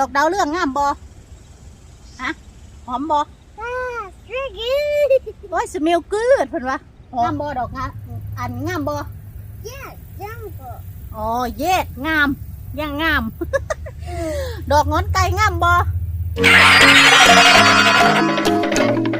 ดอกดาวเรื่องงามบ่ฮะหอมบ่ Ah, Striggy. โอ้ยสเมลกูดเพิ่นว่าหอมบ่ดอกงะอันงามบ่ Yes, Jumbo. อ๋อเย็ดงามยังงาม ดอกงอนไก่งามบ่จั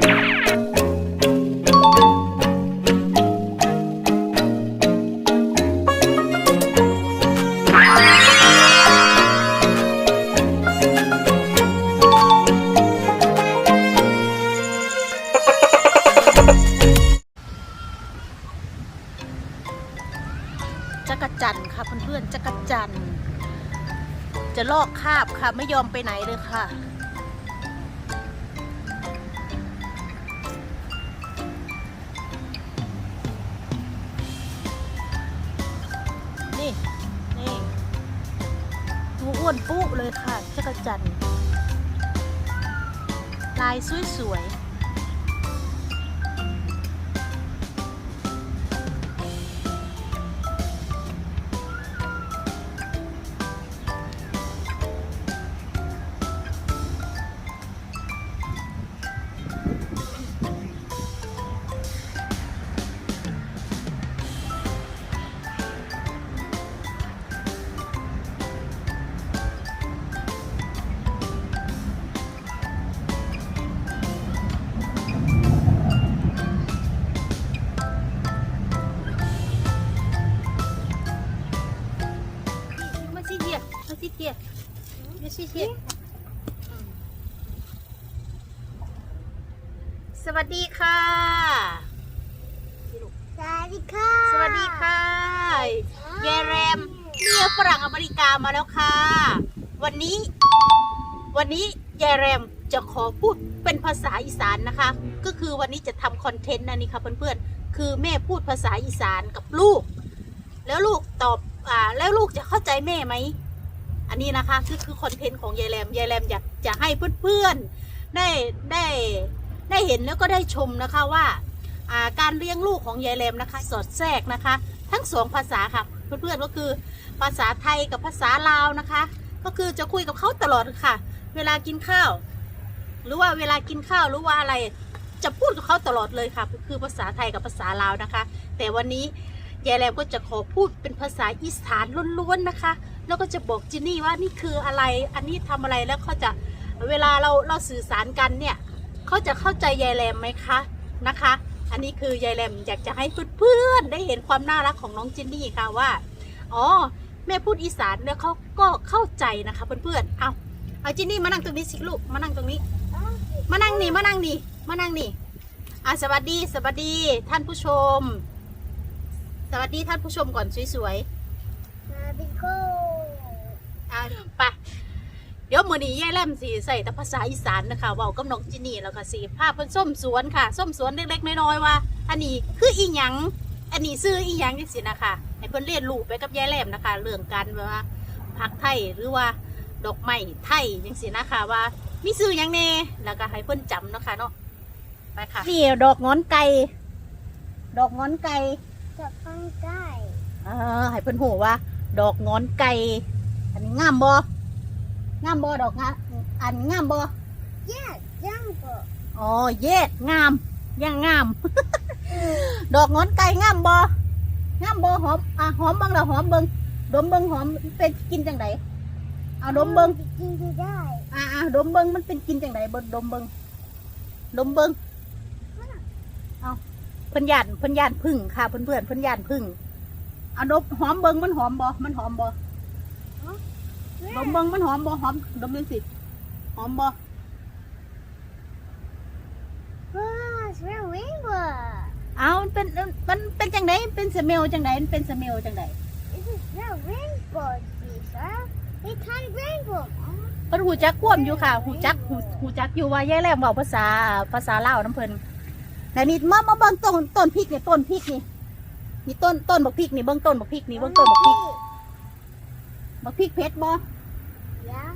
ค่ะ ไม่ยอมไปไหนเลยค่ะ นี่นี่ตัวอ้วนปุ๊เลยค่ะจักรจันทร์ลายสวยๆ มาสิเทียสวัสดีค่ะ Sadika. สวัสดีค่ะ เยายแรมเมียฝรั่งอเมริกามาแล้วค่ะ วันนี้ วันนี้ยายแรมจะขอพูดเป็นภาษาอีสานนะคะ ก็คือวันนี้จะทำคอนเทนต์นะนี่ค่ะเพื่อนๆ คือแม่พูดภาษาอีสานกับลูก แล้วลูกตอบ อ่า แล้วลูกจะเข้าใจแม่ไหม อันนี้นะคะคือคือคอนเทนต์ของยายแรมยายแรมอยากจะให้เพื่อนๆได้ได้ได้เห็นแล้วก็ได้ชมนะคะว่าการเลี้ยงลูกของยายแรมนะคะ สอดแทรกนะคะ ทั้งสองภาษาค่ะเพื่อนๆก็คือภาษาไทยกับภาษาลาวนะคะ ก็คือจะคุยกับเขาตลอดค่ะ เวลากินข้าว หรือว่าเวลากินข้าวหรือว่าอะไรจะพูดกับเขาตลอดเลยค่ะ คือภาษาไทยกับภาษาลาวนะคะ แต่วันนี้ยายแรมก็จะขอพูดเป็นภาษาอีสานล้วนๆนะคะ แล้วก็จะบอกจินนี่ว่านี่คืออะไรอันนี้ทำอะไรแล้วเขาจะเวลาเราเราสื่อสารกันเนี่ยเขาจะเข้าใจยายแรมไหมคะนะคะ อันนี้คือยายแรมอยากจะให้เพื่อนๆได้เห็นความน่ารักของน้องจินนี่ค่ะว่าอ๋อแม่พูดอีสานแล้วเขาก็เข้าใจนะคะเพื่อนๆเอาเอาจินนี่มานั่งตรงนี้สิลูกมานั่งตรงนี้ มานั่งนี่มานั่งนี่มานั่งนี่อะสวัสดีสวัสดีท่านผู้ชม สวัสดีท่านผู้ชมก่อนสวยๆ Sadiko. อะไปเดี๋ยวมือนี้ยายแลมสีใส่แต่ภาษาอีสานนะคะเว้ากับน้องจินนี่แล้วก็สีภาพเพิ่นส้มสวนค่ะ ส้มสวนเล็กๆน้อยๆว่า อันนี้คืออีหยัง อันนี้ซื้ออีหยังจังซี่นะคะให้เพิ่นเรียนรู้ไปกับยายแลมนะคะ เรื่องการแบบว่าผักไทยหรือว่าดอกไม้ไทยจังซี่นะคะว่ามีซื้อหยังแน่แล้วก็ให้เพิ่นจำนะคะเนาะไปค่ะนี่ดอกงอนไก่ดอกงอนไก่ The fun guy. เออให้เพิ่นหูว่า ดอกงอนไก่อั นนี้งามบ่งามบ่ดอกงะอันงามบ่ Yes, Jumbo. อ๋อเย็ดงามยังงาม ดอกงอนไก่งามบ่งามบ่หอมอะหอมเบิ่งแล้วหอมเบิ่งดมเบิ่งหอมเป็นกินจังไดเอาดมเบิ่ง Begin to die. อะอะดมเบิ่งมันเป็นกินจังไดเบิ่งดมเบิ่งดมเบิ่งเอาเพิ่นย่านเพิ่นย่านพึ่งค่ะเพื่อนๆเพิ่นย่านพึ่งเอาดมหอมเบิ่งมันหอมบ่มันหอมบ่ ดมเบิ่งมันหอมบ่หอมดมยังสิ หอมบ่ Oh, it's real rainbow. เอามันเป็นมันเป็นจังไดเป็นสเมลจังไดมันเป็นสเมลจังได This is real rainbow, Caesar. It's kind of rainbow. เพิ่นหูจักควมอยู่ค่ะหูจักหูหูจักอยู่ว่าแย่แรงเว้าภาษาภาษาลาวน้ำเพิ่นแต่นี่มามาเบิ่งต้นต้นพริกนี่ต้นพริกนี่นี่ต้นต้นบักพริกนี่เบิ่งต้นบักพริกนี่เบิ่งต้นบักพริก บักพริกเผ็ดบ่ Yeah,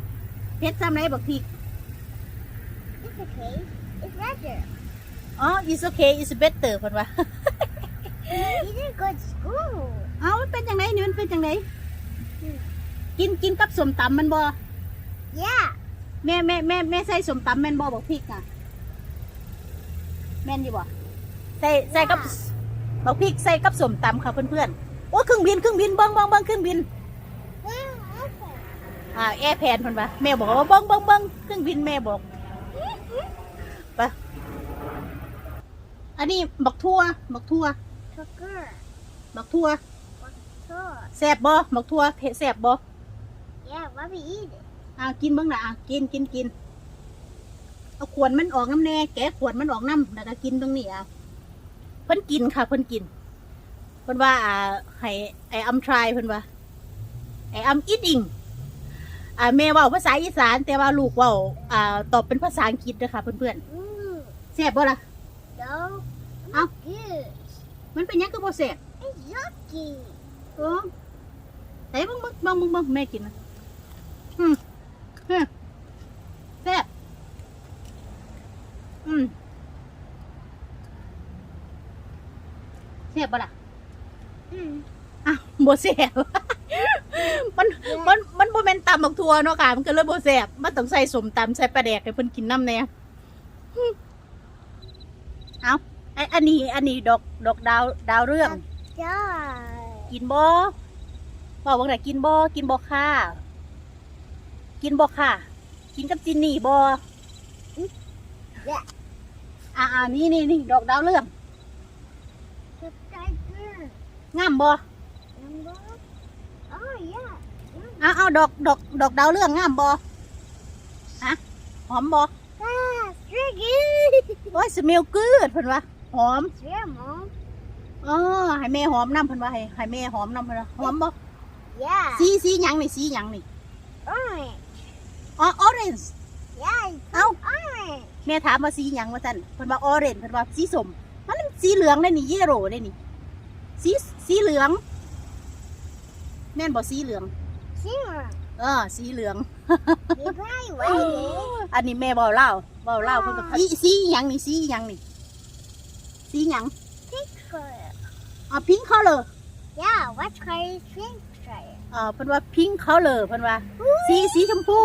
เผ็ดซ้ำไหนบักพริก it's okay. It's better. อ๋อ is okay is better เพิ่นว่า You didn't go to school. เอามันเป็นจังไดนี่มันเป็นจังไดกินกินกับส้มตำมันบ่ Yeah, แม่แม่แม่แม่ใส่สมตำแม่นบ่บอกพริกอะแม่นอยู่บ่ใส่ใส่กับบอกพริกใส่กับสมตำค่ะเพื่อนๆโอ้เครื่องบินเครื่องบินเบิ้งเบิ้งเบิ้งเครื่องบิน Wow, okay. อ่าแอร์แพนเพิ่นว่าแม่บอกว่าเบิ้งเบิ้งเบิ้งเครื่องบินแม่บอกไปอันนี้บักทั่วบักทั่ว Sugar. บักทั่ว So, แซ่บบ่บักทั่วเผ็ดแซ่บบ่ yeah, let me eat it. อ่ากินเบิ่งนะอะกินกินกินเอาขวดมันออกน้ำแน่แกะขวดมันออกน้ำแล้วก็กินตรงนี้อะเพิ่นกินค่ะเพิ่นกินเพิ่นว่าอ่าให้ไอ้อัมทรายเพิ่นว่าไอ้อัมอิดอิง อ่าแม่เว่าภาษาอีสาน แต่ว่าลูกเว่าอ่าตอบเป็นภาษาอังกฤษนะคะเพื่อน Mm, ๆแซ่บบ่ล่ะ no. Ow. Good. มันเป็นหยังก็บ่แซ่บ It's yucky. เออแต่เบิ่งเบิ่งเบิ่งเบิ่งเบิ่งแม่กินนะอืมอืมแซ่บอืมแซ่บบ่ล่ะ Mm. อะบ่แซ่บ มันมันมันบ่แม่นตำบักทั่วเนาะค่ะ มันก็เลยบ่แซ่บมันต้องใส่สมตำใส่ปลาแดกให้เพิ่นกินน้ำแหน่อืมเอาไออันนี้อันนี้ดอกดอกดาวดาวเรื่อง Die. กินบ่บอกว่าไหนกินบ่กินบ่ค่ะ กินบ่ค่ะ กินกับจินนี่บ่ Yeah. อ่าอ่านี่นี่นี่ดอกดาวเรื่อง The tiger. งามบ่ Number. Oh, yeah. เอาเอาดอกดอกดอกดาวเรื่องงามบ่ฮะหอมบ่ That's tricky. โอ้ยสเมลกูดเพิ่นว่าหอม Yeah, mom. เออให้แม่หอมน้ำเพิ่นว่าให้ให้แม่หอมน้ำเพิ่นว่าหอมบ่ Yeah. สีสีหยังนี่สีหยังนี่ Orange. อ๋อออเรนจ์ Yeah, it's Ow. orange. แม่ถามว่าสีหยังว่าซั่นเพิ่นว่าออเรนจ์เพิ่นว่าสีส้มมันสีเหลืองได้นี่เยโรได้นี่สีสีเหลือง แม่นบ่สีเหลือง Silver. เออสีเหลือง You probably waited. อันนี้แม่เบาเล่าเบาเล่าเพิ่นก็สีสีหยังนี่สีหยังนี่สีหยัง Pink color. อ๋อพิงค์คัลเลอร์ Yeah, what color is pink color? เออเพิ่นว่าพิงค์คัลเลอร์เพิ่นว่า สีสีชมพู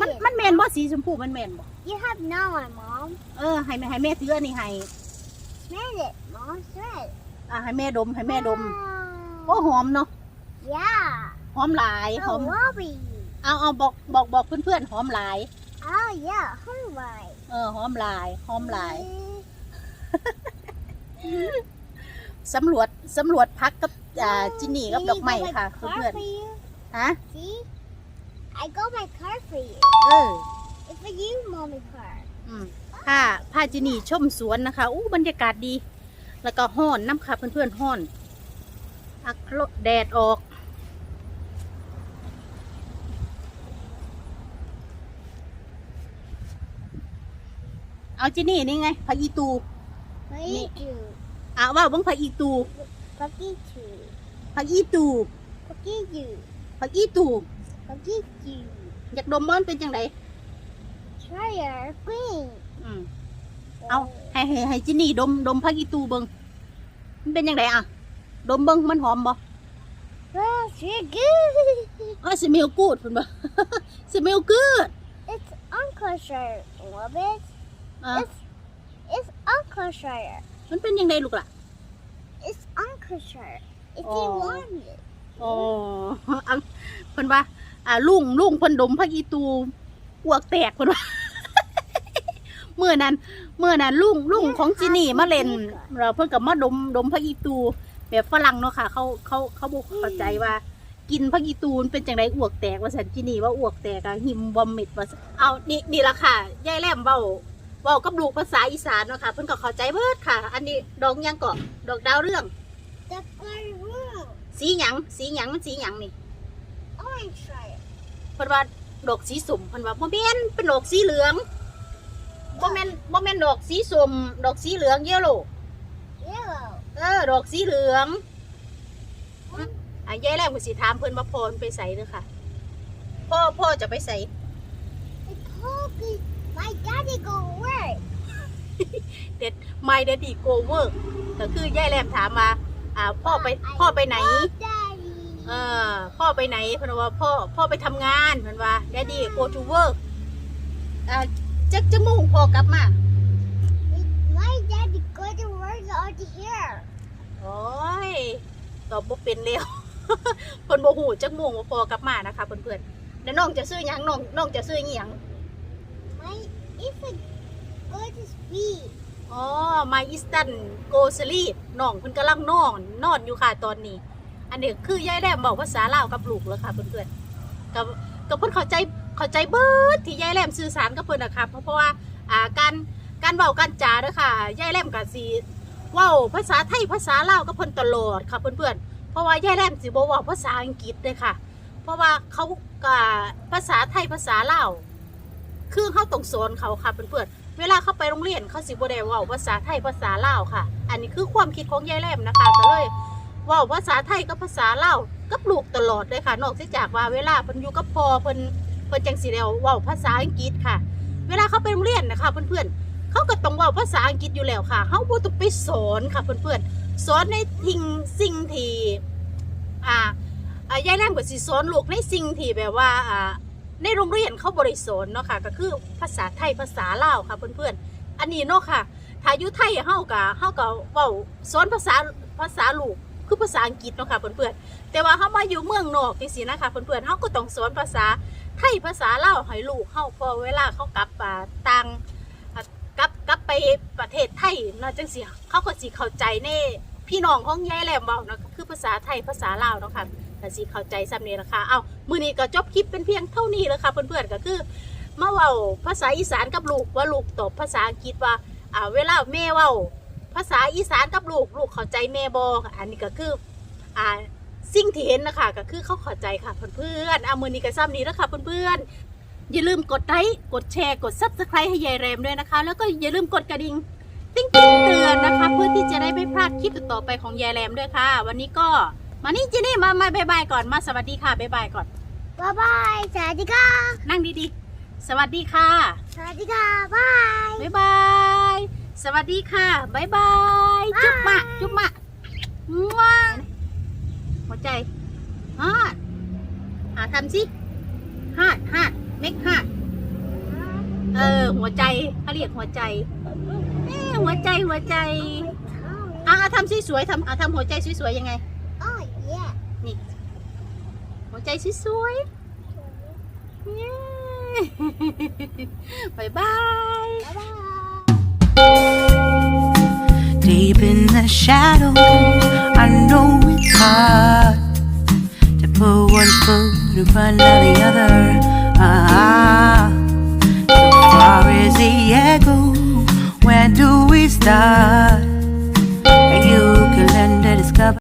มัน Really? มันแม่นบ่สีชมพูมันแม่นบ่ You have no one, mom. เออให้แม่ให้แม่ถืออันนี้ให้ Smell it, mom. Smell it. อ่าให้แม่ดมให้แม่ดม Wow. โอ้หอมเนาะ Yeah. หอมหลายหอ Oh, ม Robbie. เอาเอาบอกบอกบอกเพื่อนๆหอมหลาย Oh, yeah. Hungry. เออหอมหลายหอมหลาย สำรวจสำรวจพักกับอ่าจินนี่กับดอกไม้ค่ะ Car เพื่อน for you? ๆฮะ See? I got my car for you. เออ It's for you, mommy car. อืมพาพาจินนี่ชมสวนนะคะอู้บรรยากาศดี แล้วก็ห้อนน้ำค่ะเพื่อนๆห้อนอักโลแดดออก เอาจินนี่นี่ไงผักอีตู For Me. you. อ่าว่าเบังผักอีตู For you too. ผักอีตู For you. ผักอีตู For you. อยากดมมันเป็นจังได Try your green. อืมเอาให้ให้ให้จินนี่ดมดมผักอีตูเบิงมันเป็นจังไดอะ ดมเบิงมันหอมบ่ That's really good. อ๋อสเมลกูดเพิ่นบ่สเมลกูด It's Uncle Shire. Love it. อ่า It's it's Uncle Shire. มันเป็นยังไงลูกล่ะ It's Uncle Shire. If Oh. you want it. อ๋ออังเพิ่นว่า อ่าลุงลุงเพิ่นดมผักอีตูอ้วกแตกเพิ่นว่า เมื่อนั้น เมื่อนั้นลุงลุงของจินี่มาเล่นเราเพิ่นก็มาดมดมผักอีตู แบบฝรั่งเนาะค่ะ เขาเขาเขาบ่เข้าใจว่า กินผักอีตูมันเป็นจังไดอ้วกแตกว่าสันจินี่ว่าอ้วกแตกอะหิมบอมมิดว่าซั่นเอานี่นี่ละค่ะยายแหลมเว้า เว้ากับลูกภาษาอีสานเนาะค่ะเพิ่นก็เข้าใจเบิดค่ะ อันนี้ดอกหยังก็ดอกดาวเรื่อง The green room. สีหยังสีหยังมันสีหยังนี่ Orange Shire. เพิ่นว่าดอกสีส้มเพิ่นว่าบ่แม่นเป็นดอกสีเหลืองบ่แม่นบ่แม่นดอกสีส้มดอกสีเหลืองเยลโล Yellow. เออดอกสีเหลืองอะยายแรกก็สิถามเพิ่นว่าพ่อมันไปใส่เด้อค่ะ พ่อพ่อจะไปใส่ The coffee. My daddy go work. My Daddy Go Work ก็คือยายแรมถามว่าอ่าพ่อไปพ่อไปไหน Daddy. เออพ่อไปไหนเพิ่นว่าพ่อพ่อไปทำงานเพิ่นว่า Daddy go to work อ่าจักจะมุ่งพอกลับมา My daddy go to work out here. โอ้ยตอบบ่เป็นแล้ว เพิ่นบ่ฮู้จักมุ่งว่าพอกลับมานะคะเพื่อนๆแล้วน้องจะซื้อหยังน้องน้องจะซื้ออีหยัง My if I go to speed. อ๋อ My Eastern g o s e r y น้องเพิ่นกำลังนอนนอนอยู่ค่ะตอนนี้ อันนี้คือยายแรมบอกภาษาลาวกับลูกแล้วค่ะเพื่อนๆกับกับเพิ่นเข้าใจเข้าใจเบิดที่ยายแรมสื่อสารกับเพิ่นนะคะเพราะเพราะว่าอ่าการการเว้าการจาเด้อค่ะยายแรมก็สิเว้าภาษาไทยภาษาลาวกับเพิ่นตลอดค่ะเพื่อนๆเพราะว่ายายแรมสิบ่เว้าภาษาอังกฤษเด้อค่ะ เพราะว่าเขาก็ภาษาไทยภาษาลาว คือเขาต้องสอนเขาค่ะเพื่อนๆเวลาเขาไปโรงเรียนเขาสิบ่ได้ว้าภาษาไทยภาษาลาวค่ะ อันนี้คือความคิดของยายแรมนะคะก็เลยว้าภาษาไทยกับภาษาลาวกับลูกตลอดเลยค่ะ นอกจากว่าเวลาเพิ่นอยู่กับพ่อเพิ่นเพิ่นจังสิได้เว้าภาษาอังกฤษค่ะ เวลาเขาไปโรงเรียนนะคะเพื่อนๆเขาก็ต้องว้าภาษาอังกฤษอยู่แล้วค่ะเขาบ่ต้องไปสอนค่ะเพื่อนๆสอนในทิ้งสิ่งที่อ่าอ่ายายแรมก็สิสอนลูกในสิ่งที่แบบว่าอ่า ในโรงเรียนเขาบริสอนเนาะค่ะก็คือภาษาไทยภาษาลาวค่ะเพื่อนๆ อันนี้เนาะค่ะถ้าอยู่ไทยเฮากะเฮาก็เว้าสอนภาษาภาษาลูกคือภาษาอังกฤษเนาะค่ะเพื่อนๆ แต่ว่าเฮามาอยู่เมืองนอกจังซี่นะคะเพื่อนๆเฮาก็ต้องสอนภาษาไทยภาษาลาวให้ลูกเฮาพอเวลาเขากลับอ่าต่างกลับกลับไปประเทศไทยเนาะจังซี่เขาก็สิเข้าใจในพี่น้องของยายแหลมเว้าเนาะคือภาษาไทยภาษาลาวเนาะค่ะ ก็สิเข้าใจซ้ำนี้ละค่ะ เอามือนี้ก็จบคลิปเป็นเพียงเท่านี้แล้วค่ะเพื่อนๆก็คือมาเว้าภาษาอีสานกับลูกว่าลูกตอบภาษาอังกฤษว่าอ่าเวลาแม่เว้า ภาษาอีสานกับลูกลูกเข้าใจแม่บออันนี้ก็คืออ่าสิ่งที่เห็นนะคะก็คือเขาเข้าใจค่ะเพื่อนๆเอามือนี้ก็ซ้ำนี้แล้วค่ะเพื่อนๆอย่าลืมกดไลค์กดแชร์กดซับสไครต์ให้ยายแรมด้วยนะคะ แล้วก็อย่าลืมกดกระดิ่งติ๊งติ๊งเตือนนะคะ เพื่อที่จะได้ไม่พลาดคลิปต่อไปของยายแรมด้วยค่ะ วันนี้ก็ มานี่จีนี่มามาบายบายก่อนมาสวัสดีค่ะบายบายก่อน Bye bye. Sadika. นั่งดีๆ สวัสดีค่ะ Sadika. Bye. บายบาย สวัสดีค่ะบายบายจุ๊บมะจุ๊บมะมั่วหัวใจฮาดหาทำสิฮาดฮาดเม็กฮาดเออ หัวใจเขาเรียกหัวใจเอ้หัวใจหัวใจอะอะทำสวยๆทำอะทำหัวใจสวยๆยังไง Oh yeah. นี่ หัวใจสวยๆเย้ บายบาย Bye bye. Deep in the shadows, I know it's hard to put one foot in front of the other. Ah, so far as the echo, where do we start?